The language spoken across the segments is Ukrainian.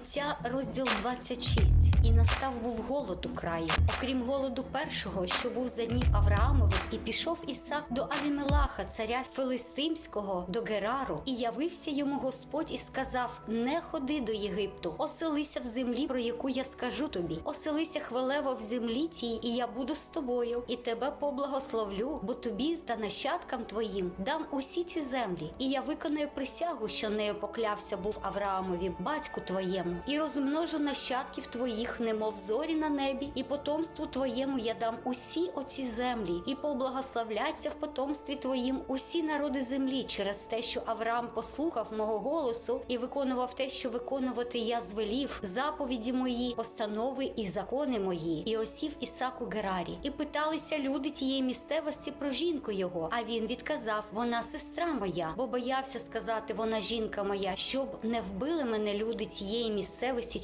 Буття, розділ 26. І настав був голод у краї. Окрім голоду першого, що був за днів Авраамових, і пішов Ісак до Авімелаха, царя Филистимського, до Герару, і явився йому Господь і сказав: Не ходи до Єгипту, оселися в землі, про яку я скажу тобі. Оселися хвилево в землі тій, і я буду з тобою, і тебе поблагословлю, бо тобі та нащадкам твоїм дам усі ці землі, і я виконую присягу, що нею поклявся був Авраамові, батьку твоєму, і розмножу нащадків твоїх, немов зорі на небі, і потомству твоєму я дам усі оці землі, і поблагословляться в потомстві твоїм усі народи землі через те, що Авраам послухав мого голосу і виконував те, що виконувати я звелів, заповіді мої, постанови і закони мої, і осів Ісаку Герарі. І питалися люди тієї місцевості про жінку його. А він відказав: вона сестра моя, бо боявся сказати, вона жінка моя, щоб не вбили мене люди тієї місцевості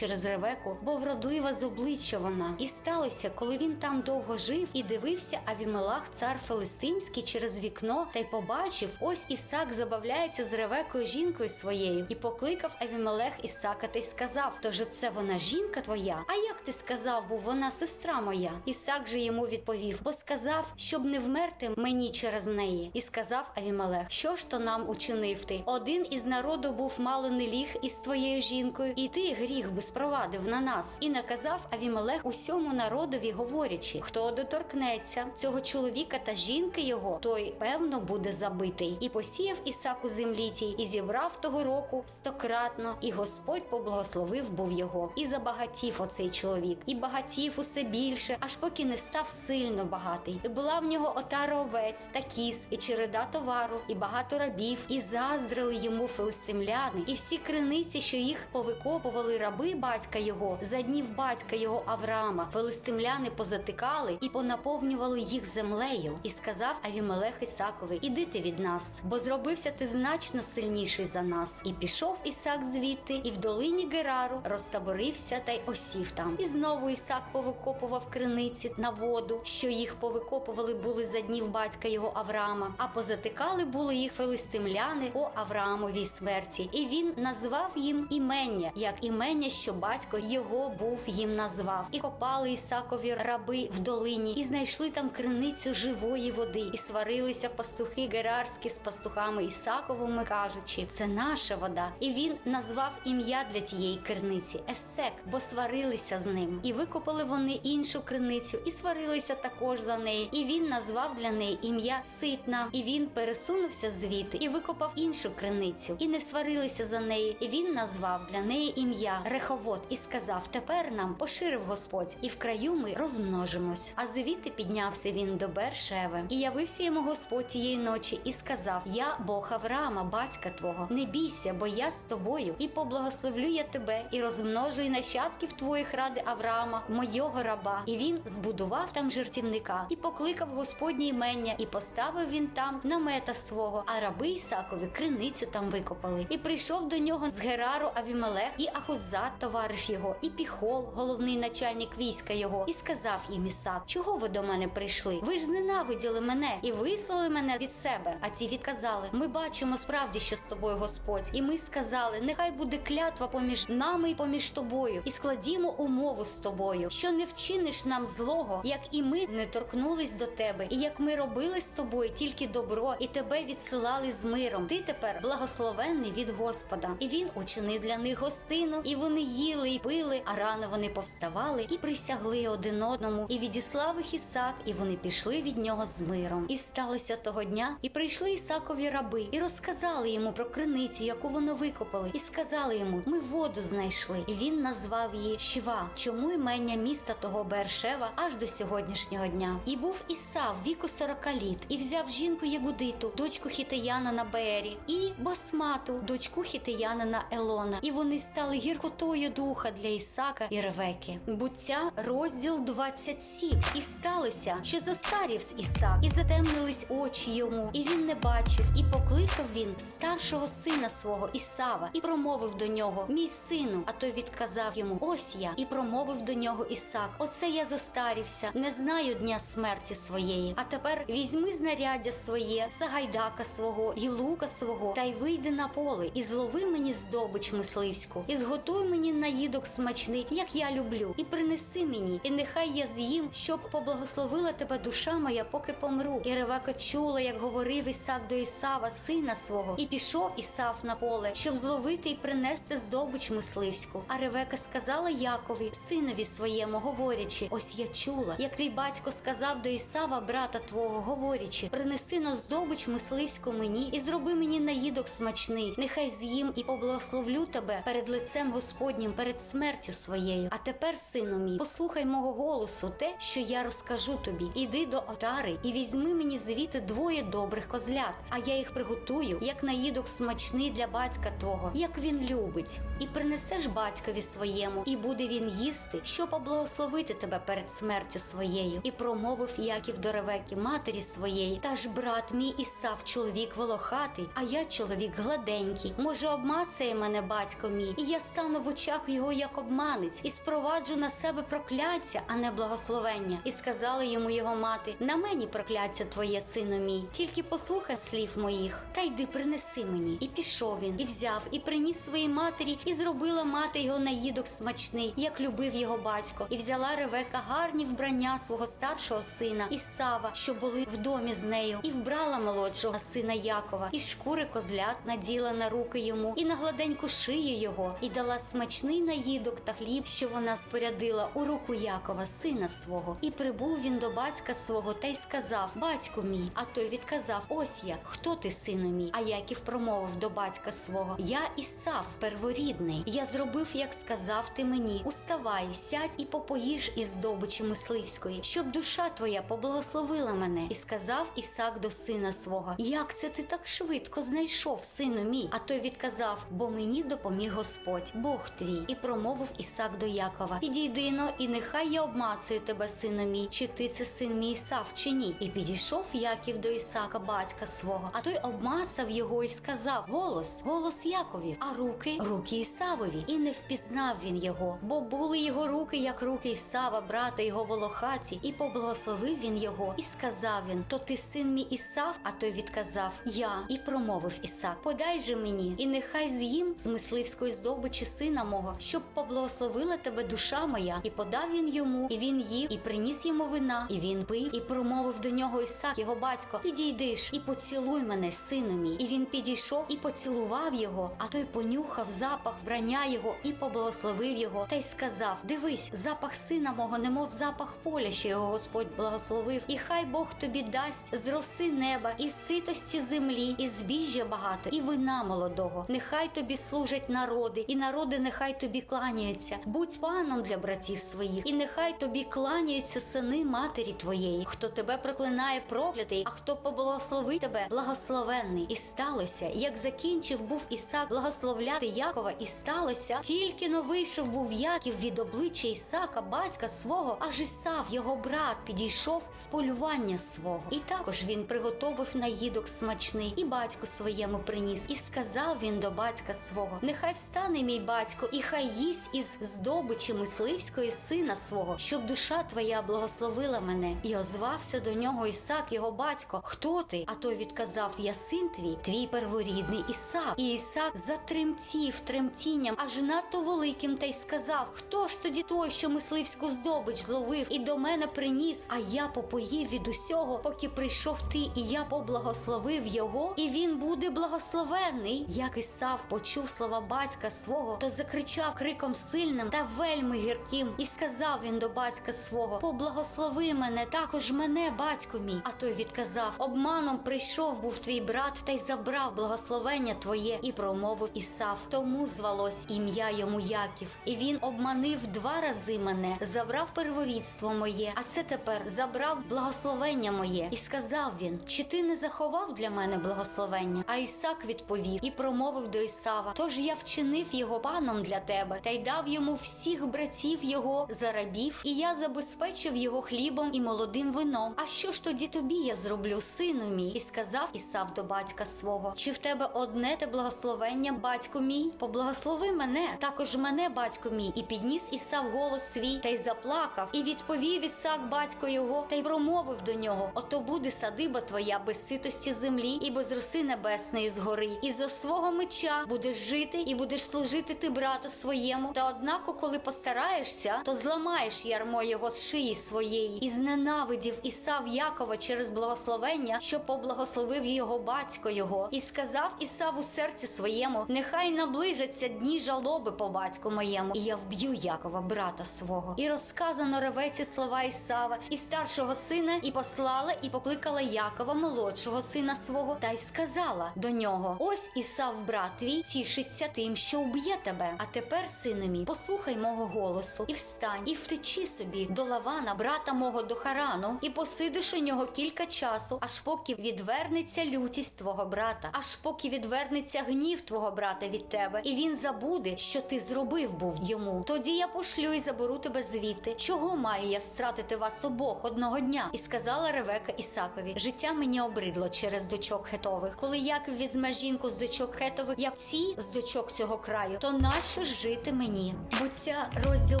через Ревеку, бо вродлива з обличчя вона. І сталося, коли він там довго жив і дивився Авімелах, цар Филистимський, через вікно, та й побачив, ось Ісак забавляється з Ревекою жінкою своєю, і покликав Авімелех Ісака та й сказав: Тож це вона жінка твоя? А як ти сказав, бо вона сестра моя? Ісак же йому відповів, бо сказав, щоб не вмерти мені через неї. І сказав Авімелех, що ж то нам учинив ти? Один із народу був мало не ліг із твоєю жінкою, і ти гріх би спровадив на нас. І наказав Авімелех усьому народові, говорячи: хто доторкнеться цього чоловіка та жінки його, той певно буде забитий. І посіяв Ісак у землі тій, і зібрав того року стократно, і Господь поблагословив був його. І забагатів оцей чоловік, і багатів усе більше, аж поки не став сильно багатий. І була в нього отара овець та кіз, і череда товару, і багато рабів, і заздрили йому филистимляни, і всі криниці, що їх повикопували раби батька його, за днів батька його Авраама, филистимляни позатикали і понаповнювали їх землею. І сказав Авімелех Ісакові: Іди ти від нас, бо зробився ти значно сильніший за нас. І пішов Ісак звідти, і в долині Герару розтаборився та й осів там. І знову Ісак повикопував криниці на воду, що їх повикопували були за днів батька його Авраама, а позатикали були їх филистимляни по Авраамовій смерті. І він назвав їм імення, як імення, що батько його був їм назвав. І копали Ісакові раби в долині, і знайшли там криницю живої води, і сварилися пастухи герарські з пастухами Ісаковими, кажучи, це наша вода. І він назвав ім'я для тієї криниці Есек, бо сварилися з ним. І викопали вони іншу криницю, і сварилися також за неї. І він назвав для неї ім'я Ситна. І він пересунувся звідти і викопав іншу криницю, і не сварилися за неї. І він назвав для неї ім'я Реховод і сказав: Тепер нам поширив Господь, і в краю ми розмножимось. А звідти піднявся він до Бершеви, і явився йому Господь тієї ночі, і сказав: Я Бог Авраама, батька твого, не бійся, бо я з тобою, і поблагословлю я тебе, і розмножую нащадків твоїх ради Авраама, мойого раба. І він збудував там жертівника, і покликав Господнє імення, і поставив він там намета свого. А раби Ісакові криницю там викопали. І прийшов до нього з Герару Авімелех, і Ахузат, товариш його, і Піхол, головний начальник війська його, і сказав їм Ісак, чого ви до мене прийшли? Ви ж зненавиділи мене і вислали мене від себе. А ті відказали: Ми бачимо справді, що з тобою Господь. І ми сказали: Нехай буде клятва поміж нами і поміж тобою, і складімо умову з тобою, що не вчиниш нам злого, як і ми не торкнулись до тебе, і як ми робили з тобою тільки добро, і тебе відсилали з миром. Ти тепер благословенний від Господа. І він учинив для них гостину, і вони їли і пили, а рано вони повставали і присягли один одному, і відіслав їх Ісак, і вони пішли від нього з миром. І сталося того дня, і прийшли Ісакові раби, і розказали йому про криницю, яку вони викопали, і сказали йому: Ми воду знайшли. І він назвав її Шива. Чому імення міста того Бершева аж до сьогоднішнього дня? І був Ісав віку сорока літ, і взяв жінку Ягудиту, дочку Хітияна на Беері, і Басмату, дочку Хітияна на Елона. І вони стали гіркотою духа для Ісака і Ревеки. Буття, розділ 27. І сталося, що застарівсь Ісак, і затемнились очі йому, і він не бачив, і покликав він старшого сина свого Ісава, і промовив до нього: Мій сину. А той відказав йому: Ось я, і промовив до нього Ісак: Оце я застарівся, не знаю дня смерті своєї. А тепер візьми знаряддя своє, сагайдака свого і лука свого, та й вийди на поле, і злови мені здобич мисливську, і зготуй мені наїдок смачний, як я люблю, і принеси мені, і нехай я з'їм, щоб поблагословила тебе душа моя, поки помру. І Ревека чула, як говорив Ісак до Ісава, сина свого, і пішов Ісав на поле, щоб зловити і принести здобич мисливську. А Ревека сказала Якові, синові своєму, говорячи: Ось я чула, як твій батько сказав до Ісава, брата твого, говорячи: принеси на здобич мисливську мені і зроби мені наїдок смачний. Нехай з'їм і поблагословлю тебе перед лицем Господнім, перед смертю своєю. А тепер, сину мій, послухай мого голосу, те, що я розкажу тобі. Іди до отари і візьми мені звідти двоє добрих козлят, а я їх приготую, як наїдок смачний для батька твого, як він любить. І принесеш батькові своєму, і буде він їсти, щоб поблагословити тебе перед смертю своєю. І промовив Яків до Ревеки, матері своєї, та ж брат мій Ісав, чоловік волохатий, а я чоловік гладенький. Може, обмацає мене батько мій, і я стану в очах його як обманець, і спроваджу на себе прокляття, а не благословення. І сказала йому його мати: на мені прокляття твоє, сину мій, тільки послухай слів моїх, та йди принеси мені. І пішов він, і взяв, і приніс своїй матері, і зробила мати його наїдок смачний, як любив його батько. І взяла Ревека гарні вбрання свого старшого сина Ісава, що були в домі з нею, і вбрала молодшого сина Якова, і шкури козлят наділа на руки йому, і на гладеньку шию його, і дала смачний наїдок та хліб, що вона спорядила у руку Якова, сина свого. І прибув він до батька свого та й сказав: Батьку мій. А той відказав: Ось я, хто ти, сину мій? А Яків промовив до батька свого: Я Ісав, перворідний. Я зробив, як сказав ти мені. Уставай, сядь і попоїж із здобичі мисливської, щоб душа твоя поблагословила мене. І сказав Ісак до сина свого: Як це ти так швидко знайшов, сину мій? А той відказав: Бо мені допоміг Господь, Бог твій, і промовив Ісак до Якова: Підійди но, і нехай я обмацаю тебе, сину мій, чи ти це син мій Ісав, чи ні? І підійшов Яків до Ісака, батька свого. А той обмацав його і сказав: Голос, голос Яковів, а руки руки Ісавові. І не впізнав він його, бо були його руки, як руки Ісава, брата його волохаті, і поблагословив він його, і сказав він: То ти син мій Ісав? А той відказав: Я, і промовив Ісак: Подай же мені, і нехай з'їм з мисливської здобичі сина мого, щоб поблагословила тебе душа моя. І подав він йому, і він їв, і приніс йому вина, і він пив, і промовив до нього Ісак, його батько: Підійдиш і поцілуй мене, сину мій. І він підійшов і поцілував його, а той понюхав запах вбрання його і поблагословив його, та й сказав: Дивись, запах сина мого, немов запах поля, що його Господь благословив, і хай Бог тобі дасть з роси неба, і ситості землі, і збіжжя багато, і вина молодого. Нехай тобі служать народи, і народи нехай тобі кланяються. Будь паном для братів своїх, і нехай тобі кланяються сини матері твоєї. Хто тебе проклинає, проклятий, а хто поблагословить тебе, благословенний. І сталося, як закінчив був Ісак благословляти Якова, і сталося, тільки но вийшов був Яків від обличчя Ісака, батька свого, аж Ісав, його брат, підійшов з полювання свого. І також він приготовив наїдок смачний, і батьку своєму приніс. І сказав він до батька свого: Нехай встане мій батько, і хай їсть із здобичі мисливської сина свого, щоб душа твоя благословила мене. І озвався до нього Ісак, його батько. Хто ти? А той відказав: Я син твій, твій перворідний Ісак. І Ісак затремтів тремтінням, аж надто великим, та й сказав: Хто ж тоді той, що мисливську здобич зловив і до мене приніс? А я попоїв від усього, поки прийшов ти, і я поблагословив його, і він буде благословений. Як Ісав почув слова батька свого, то закричав криком сильним та вельми гірким, і сказав він до батька свого: Поблагослови мене, також мене, батько мій. А той відказав: Обманом прийшов був твій брат, та й забрав благословення твоє, і промовив Ісав. Тому звалось ім'я йому Яків, і він обманив два рази мене, забрав перворідство моє, а це тепер забрав благословення моє. І сказав він: Чи ти не заховав для мене благословення? А Ісак відповів і промовив до Ісава: Тож я вчинив його паном для тебе, та й дав йому всіх братів його за рабів, і я забезпечив його хлібом і молодим вином. А що ж тоді тобі я зроблю, сину мій? І сказав Ісав до батька свого: Чи в тебе одне те благословення, батько мій? Поблагослови мене, також мене, батько мій, і підніс Ісав голос свій та й заплакав, і відповів Ісак, батько його, та й промовив до нього: Ото буде садиба твоя без ситості землі і без роси небесної згори, і зо свого меча будеш жити, і будеш служити служити ти брату своєму. Та однако, коли постараєшся, то зламаєш ярмо його з шиї своєї, і зненавидів Ісав Якова через благословення, що поблагословив його батько його, і сказав Ісав у серці своєму: Нехай наближаться дні жалоби по батьку моєму, і я вб'ю Якова, брата свого. І розказано ревеці слова Ісава і старшого сина, і послала, і покликала Якова, молодшого сина свого, та й сказала до нього: Ось Ісав, брат твій, тішиться тим, що вб'є тебе. А тепер, сину мій, послухай мого голосу, і встань, і втечи собі до Лавана, брата мого до Харану, і посидиш у нього кілька часу, аж поки відвернеться лютість твого брата, аж поки відвернеться гнів твого брата від тебе, і він забуде, що ти зробив був йому. Тоді я пошлю і заберу тебе звідти. Чого маю я стратити вас обох одного дня? І сказала Ревека Ісакові: Життя мені обридло через дочок хетових. Коли Яків візьме жінку з дочок хетових, як ці з дочок цього краю, то нащо жити мені? Буття розділ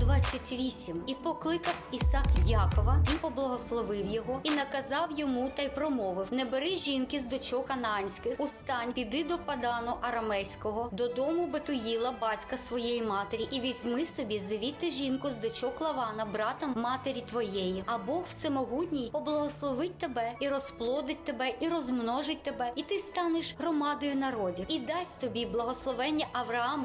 28. І покликав Ісак Якова, і поблагословив його, і наказав йому та й промовив: Не бери жінки з дочок Ананських, устань, піди до Падану Арамейського, додому Бетуїла, батька своєї матері, і візьми собі звідти жінку з дочок Лавана, брата матері твоєї. А Бог всемогутній поблагословить тебе і розплодить тебе, і розмножить тебе, і ти станеш громадою народів, і дасть тобі благословення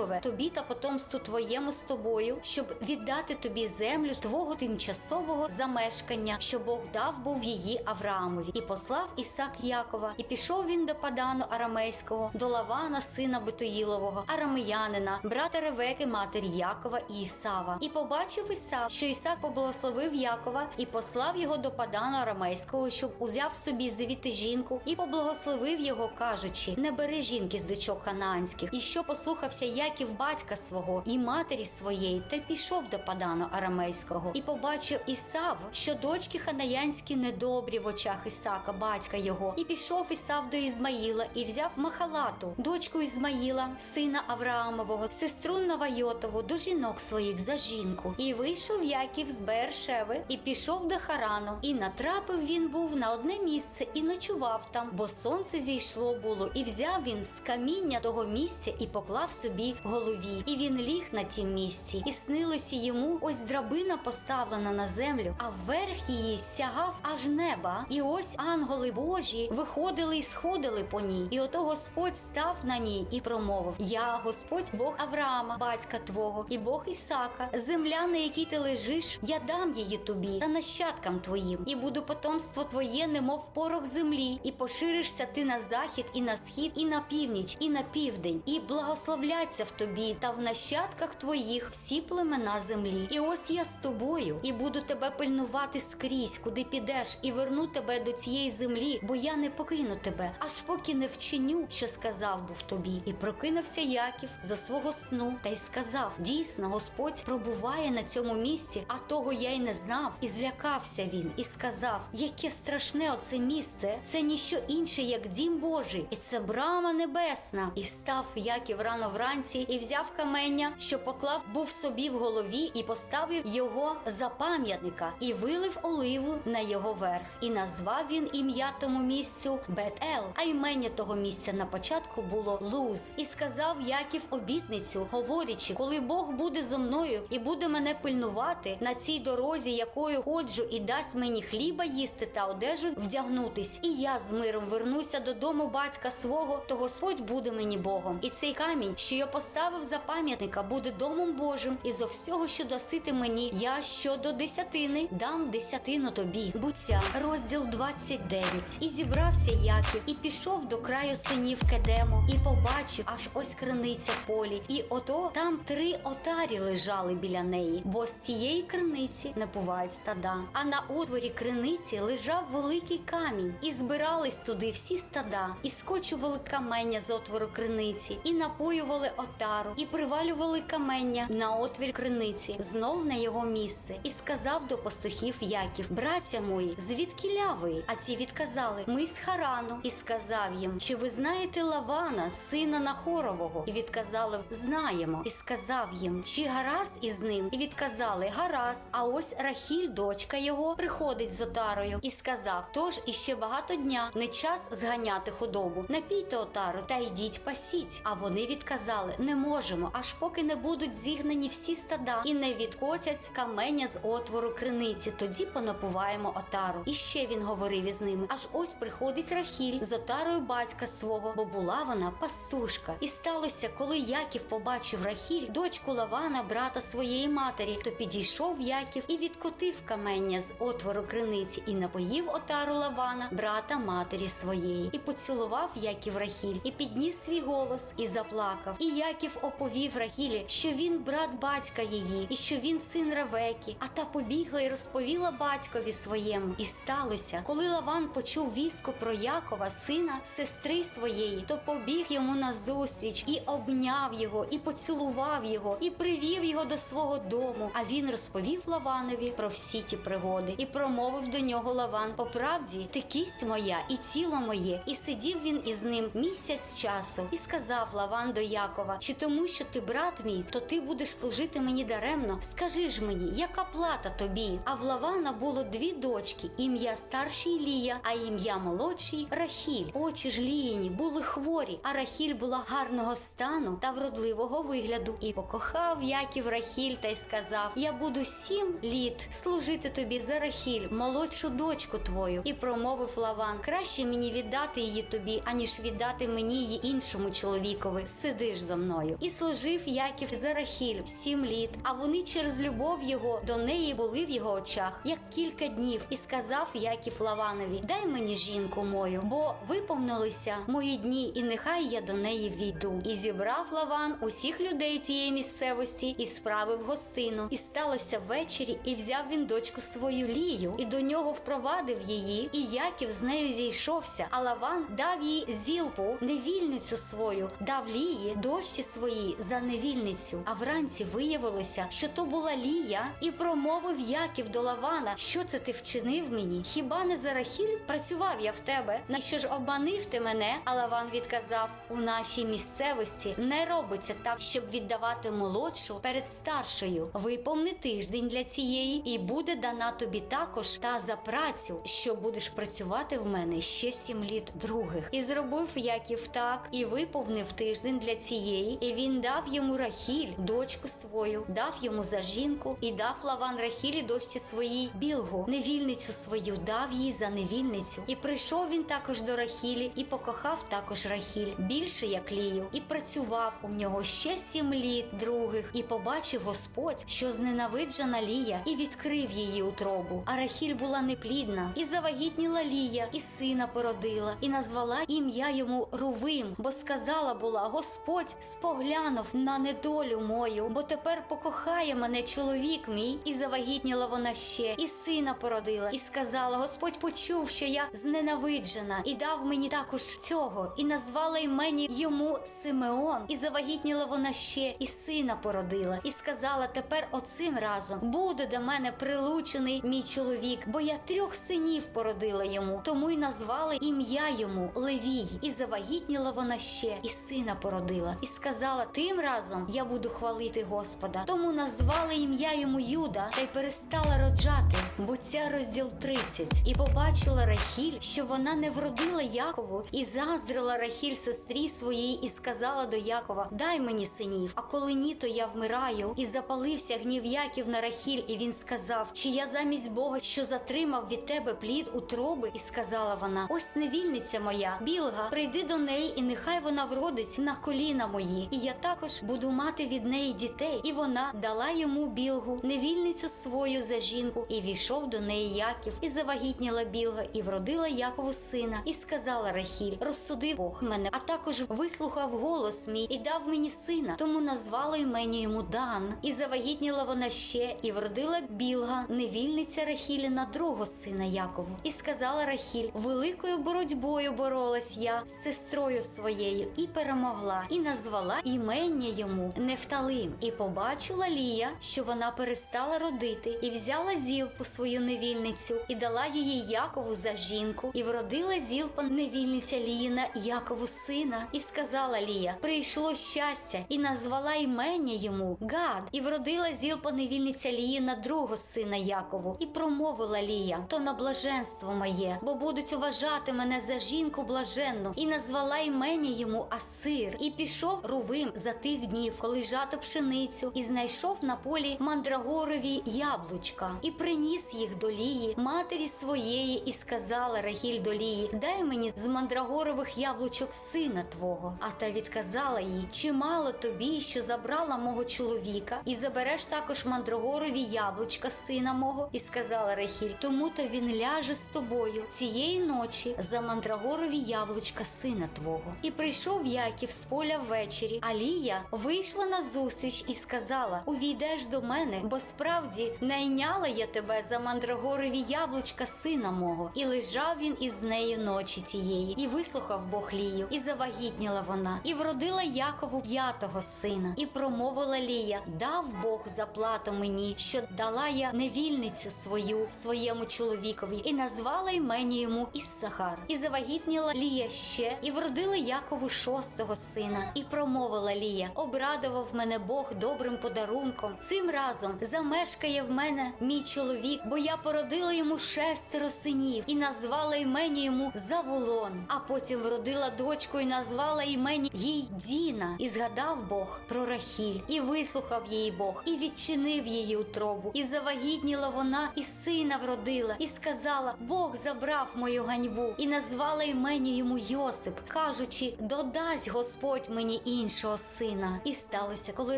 Авраамове, тобі та потомству твоєму з тобою, щоб віддати тобі землю твого тимчасового замешкання, що Бог дав був її Авраамові, і послав Ісак Якова, і пішов він до Падану Арамейського, до Лавана, сина Бетуїлового, арамеянина, брата Ревеки, матері Якова і Ісава. І побачив Ісав, що Ісак поблагословив Якова і послав його до Падану Арамейського, щоб узяв собі звідти жінку, і поблагословив його, кажучи: Не бери жінки з дочок ханаанських, і що послухався Яків батька свого і матері своєї, та пішов до Падану Арамейського, і побачив Ісав, що дочки ханаянські недобрі в очах Ісака, батька його, і пішов Ісав до Ізмаїла і взяв Махалату, дочку Ізмаїла, сина Авраамового, сестру Новайотову, до жінок своїх за жінку. І вийшов Яків з Бершеви і пішов до Харану. І натрапив він був на одне місце і ночував там, бо сонце зійшло було, і взяв він з каміння того місця і поклав собі голові. І він ліг на тім місці, і снилося йому ось драбина поставлена на землю, а вверх її сягав аж неба. І ось ангели Божі виходили і сходили по ній. І ото Господь став на ній і промовив: Я, Господь, Бог Авраама, батька твого, і Бог Ісака, земля, на якій ти лежиш, я дам її тобі та нащадкам твоїм, і буду потомство твоє, немов порох землі, і поширишся ти на захід, і на схід, і на північ, і на південь, і благословляться в тобі та в нащадках твоїх всі племена землі. І ось я з тобою, і буду тебе пильнувати скрізь, куди підеш, і верну тебе до цієї землі, бо я не покину тебе, аж поки не вчиню, що сказав був тобі. І прокинувся Яків за свого сну та й сказав: Дійсно, Господь пробуває на цьому місці, а того я й не знав. І злякався він, і сказав: Яке страшне оце місце! Це ніщо інше, як дім Божий, і це брама небесна. І встав Яків рано вранці, і взяв камення, що поклав був собі в голові, і поставив його за пам'ятника, і вилив оливу на його верх. І назвав він ім'я тому місцю Бет-Ел, а імення того місця на початку було Луз. І сказав Яків обітницю, говорячи, коли Бог буде зо мною і буде мене пильнувати на цій дорозі, якою ходжу, і дасть мені хліба їсти та одежу вдягнутись, і я з миром вернуся додому батька свого, то Господь буде мені Богом. І цей камінь, що я поставив за пам'ятника, буде домом Божим, і зо всього, що дасити мені, я щодо десятини дам десятину тобі. Буття, розділ 29. І зібрався Яків, і пішов до краю синів Кедему, і побачив аж ось криниця полі. І ото там три отарі лежали біля неї, бо з тієї криниці не бувають стада. А на отворі криниці лежав великий камінь, і збирались туди всі стада, і скочували камення з отвору криниці, і напоювали отару, і привалювали камення на отвір криниці, знов на його місце, і сказав до пастухів Яків: Браття мої, звідки ви? А ті відказали: Ми з Харану. І сказав їм: Чи ви знаєте Лавана, сина Нахорового? І відказали: Знаємо. І сказав їм: Чи гаразд із ним? І відказали: Гаразд. А ось Рахіль, дочка його, приходить з отарою, і сказав: Тож іще багато дня не час зганяти худобу. Напійте отару та йдіть пасіть. А вони відказали: не можемо, аж поки не будуть зігнані всі стада і не відкотять каменя з отвору криниці. Тоді понапуваємо отару. І ще він говорив із ними. Аж ось приходить Рахіль з отарою батька свого, бо була вона пастушка. І сталося, коли Яків побачив Рахіль, дочку Лавана, брата своєї матері, то підійшов Яків і відкотив камення з отвору криниці і напоїв отару Лавана, брата матері своєї, і поцілував Яків Рахіль, і підніс свій голос і заплакав. І Яків оповів Рахілі, що він брат батька її, і що він син Ревекі. А та побігла і розповіла батькові своєму. І сталося, коли Лаван почув вістку про Якова, сина сестри своєї, то побіг йому назустріч і обняв його, і поцілував його, і привів його до свого дому. А він розповів Лаванові про всі ті пригоди і промовив до нього Лаван: По правді, ти кість моя і тіло моє. І сидів він із ним місяць часу, і сказав Лаван до Якова: Чи тому, що ти брат мій, то ти будеш служити мені даремно? Скажи ж мені, яка плата тобі? А в Лавана було дві дочки: ім'я старшій Лія, а ім'я молодшій Рахіль. Очі ж Ліїні були хворі, а Рахіль була гарного стану та вродливого вигляду. І покохав Яків Рахіль та й сказав: Я буду сім літ служити тобі за Рахіль, молодшу дочку твою. І промовив Лаван: краще мені віддати її тобі, аніж віддати мені її іншому чоловікові. Сидиш за мною. І служив Яків за Рахіль сім літ. А вони через любов його до неї були в його очах, як кілька днів. І сказав Яків Лаванові: Дай мені жінку мою, бо виповнилися мої дні, і нехай я до неї війду. І зібрав Лаван усіх людей цієї місцевості і справив гостину. І сталося ввечері, і взяв він дочку свою Лію, і до нього впровадив її. І Яків з нею зійшовся. А Лаван дав їй зілпу, невільницю свою, дав Лії дочці своїй за невільницю. А вранці виявилося, що то була Лія, і промовив Яків до Лавана: Що це ти вчинив мені? Хіба не за Рахіль працював я в тебе? На що ж обманив ти мене? А Лаван відказав: у нашій місцевості не робиться так, щоб віддавати молодшу перед старшою. Виповни тиждень для цієї, і буде дана тобі також та за працю, що будеш працювати в мене ще сім літ других. І зробив Яків так, і виповнив тиждень для цієї, і він дав йому Рахіль, дочку свою, дав йому за жінку, і дав Лаван Рахілі дочці своїй білгу, невільницю свою, дав їй за невільницю. І прийшов він також до Рахілі, і покохав також Рахіль більше як Лію, і працював у нього ще сім літ других. І побачив Господь, що зненавиджена Лія, і відкрив її утробу. А Рахіль була неплідна, і завагітніла Лія, і сина породила, і назвала ім'я йому Рувим, бо сказала була: Господь споглянув на недолю мою, бо тепер покохає мене чоловік мій, і завагітніла вона ще, і сина породила, і сказала: Господь почув, що я зненавиджена, і дав мені також цього, і назвала імені йому Симеон, і завагітніла вона ще, і сина породила, і сказала: Тепер оцим разом буде до мене прилучений мій чоловік, бо я трьох синів породила йому, тому й назвали ім'я йому Левій, і завагітніла вона ще, і сина породила, і сказала: Тим разом я буду хвалити Господа. Тому назвали ім'я йому Юда та й перестала роджати. Буття розділ 30. І побачила Рахіль, що вона не вродила Якову, і заздрила Рахіль сестрі своїй, і сказала до Якова: Дай мені синів, а коли ні, то я вмираю. І запалився гнів Яків на Рахіль, і він сказав: Чи я замість Бога, що затримав від тебе плід утроби? І сказала вона: Ось невільниця моя, білга, прийди до неї, і нехай вона вродить на коліна мої, і я також буду мати від неї дітей. І вона дала йому білгу, невільницю свою за жінку, і війшов до неї Яків, і завагітніла білга, і вродила Якову сина, і сказала Рахіль: Розсудив Бог мене, а також вислухав голос мій і дав мені сина. Тому назвала імені йому Дан, і завагітніла вона ще, і вродила білга, невільниця Рахіліна, другого сина Якову. І сказала Рахіль: Великою боротьбою боролась я з сестрою своєю і перемогла, і назвала імення йому Нефталим. І побачила Лія, що вона перестала родити, і взяла зілпу свою невільницю, і дала її Якову за жінку, і вродила зілпа невільниця Ліїна Якову сина, і сказала Лія: Прийшло щастя, і назвала імення йому Гад, і вродила зілпа невільниця Ліїна другого сина Якову, і промовила Лія: То на блаженство моє, бо будуть уважати мене за жінку блаженну, і назвала імення йому Асир, і пішов хрувим за тих днів, коли жато пшеницю, і знайшов на полі мандрагорові яблучка, і приніс їх до лії, матері своєї, і сказала Рахіль до лії: Дай мені з мандрагорових яблучок сина твого. А та відказала їй: Чи мало тобі, що забрала мого чоловіка, і забереш також мандрагорові яблучка сина мого? І сказала Рахіль: Тому то він ляже з тобою цієї ночі за мандрагорові яблучка сина твого. І прийшов Яків з поля ввечері. А Лія вийшла на зустріч і сказала: Увійдеш до мене, бо справді найняла я тебе за мандрагорові яблучка сина мого. І лежав він із нею ночі тієї, і вислухав Бог Лію, і завагітніла вона, і вродила Якову п'ятого сина, і промовила Лія: Дав Бог заплату мені, що дала я невільницю свою своєму чоловікові, і назвала імені йому Іссахар. І завагітніла Лія ще, і вродила Якову шостого сина, і промовила Лія: Обрадував мене Бог добрим подарунком. Цим разом замешкає в мене мій чоловік, бо я породила йому шестеро синів, і назвала імені йому Завулон. А потім вродила дочку і назвала імені їй Діна. І згадав Бог про Рахіль, і вислухав її Бог, і відчинив її утробу, і завагітніла вона, і сина вродила, і сказала: Бог забрав мою ганьбу, і назвала імені йому Йосип, кажучи: додасть Господь мені іншого сина. І сталося, коли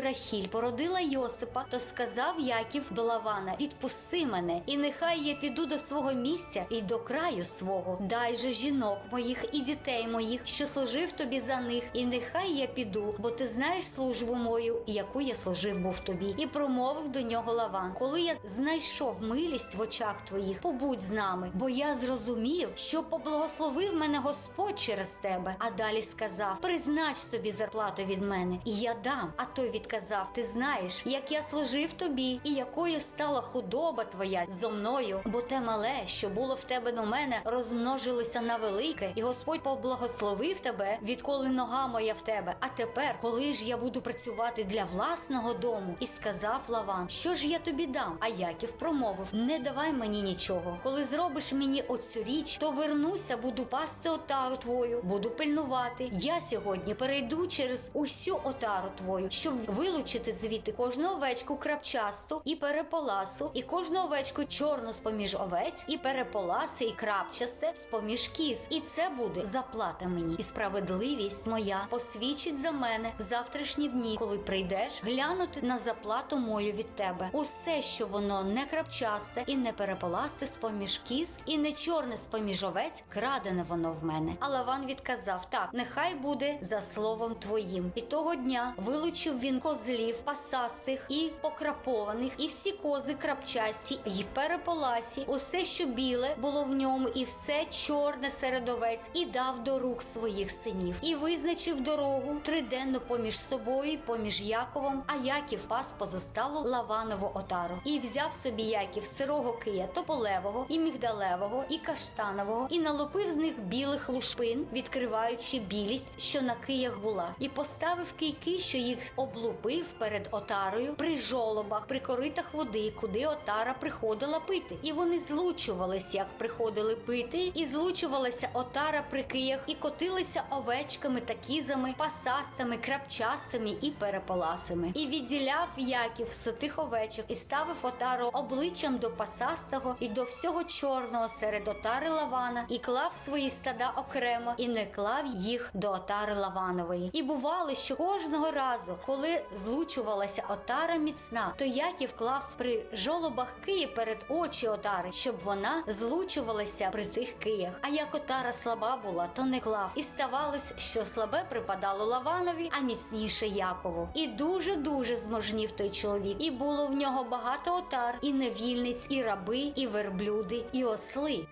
Рахіль породила Йосипа, то сказав Яків до Лавана: Відпусти мене, і нехай я піду до свого місця і до краю свого. Дай же жінок моїх і дітей моїх, що служив тобі за них, і нехай я піду, бо ти знаєш службу мою, яку я служив був тобі. І промовив до нього Лаван: Коли я знайшов милість в очах твоїх, побудь з нами, бо я зрозумів, що поблагословив мене Господь через тебе. А далі сказав: Признач собі зарплату від мене, і я дам. А той відказав: Ти знаєш, як я служив тобі, і якою стала худоба твоя зо мною, бо те мале, що було в тебе до мене, розмножилося на велике, і Господь поблагословив тебе, відколи нога моя в тебе. А тепер, коли ж я буду працювати для власного дому, і сказав Лаван, що ж я тобі дам? А Яків промовив: Не давай мені нічого. Коли зробиш мені оцю річ, то вернуся, буду пасти отару твою, буду пильнувати. Я сьогодні перейду через усю отару твою, щоб вилучити звідти кожну овечку крапчасту і переполасу, і кожну овечку чорну з поміж овець, і переполаси, і крапчасте з поміж кіз. І це буде заплата мені, і справедливість моя посвідчить за мене в завтрашні дні, коли прийдеш, глянути на заплату мою від тебе. Усе, що воно не крапчасте і не переполасте з поміж кіз, і не чорне з поміж овець, крадене воно в мене. А Лаван відказав: так, нехай буде за словом твоїм. І того дня вилучив він козлів, пасастих і покрапованих, і всі кози крапчасті, і переполасі, усе, що біле було в ньому, і все чорне серед овець, і дав до рук своїх синів, і визначив дорогу триденно поміж собою, й поміж Яковом. А Яків пас позосталу Лаванову отару. І взяв собі Яків сирого кия, тополевого, і мігдалевого, і каштанового, і налупив з них білих лушпин, відкриваючи білість, що на киях була, і поставив кийки, що їх облупив перед отарою при жолобах, при коритах води, куди отара приходила пити. І вони злучувались, як приходили пити, і злучувалася отара при киях, і котилися овечками та кізами, пасастами, крапчастими і переполасами. І відділяв Яків з тих овечок і ставив отару обличчям до пасастого і до всього чорного серед отари Лавана, і клав свої стада окремо, і не клав їх до отари Лаванової. І бувало, що кожного разу, коли злучувалася отара міцна, то Яків клав при жолобах киї перед очі отари, щоб вона злучувалася при цих киях. А як отара слаба була, то не клав. І ставалось, що слабе припадало Лаванові, а міцніше Якову. І дуже дуже зможнів той чоловік. І було в нього багато отар, і невільниць, і раби, і верблюди, і осли.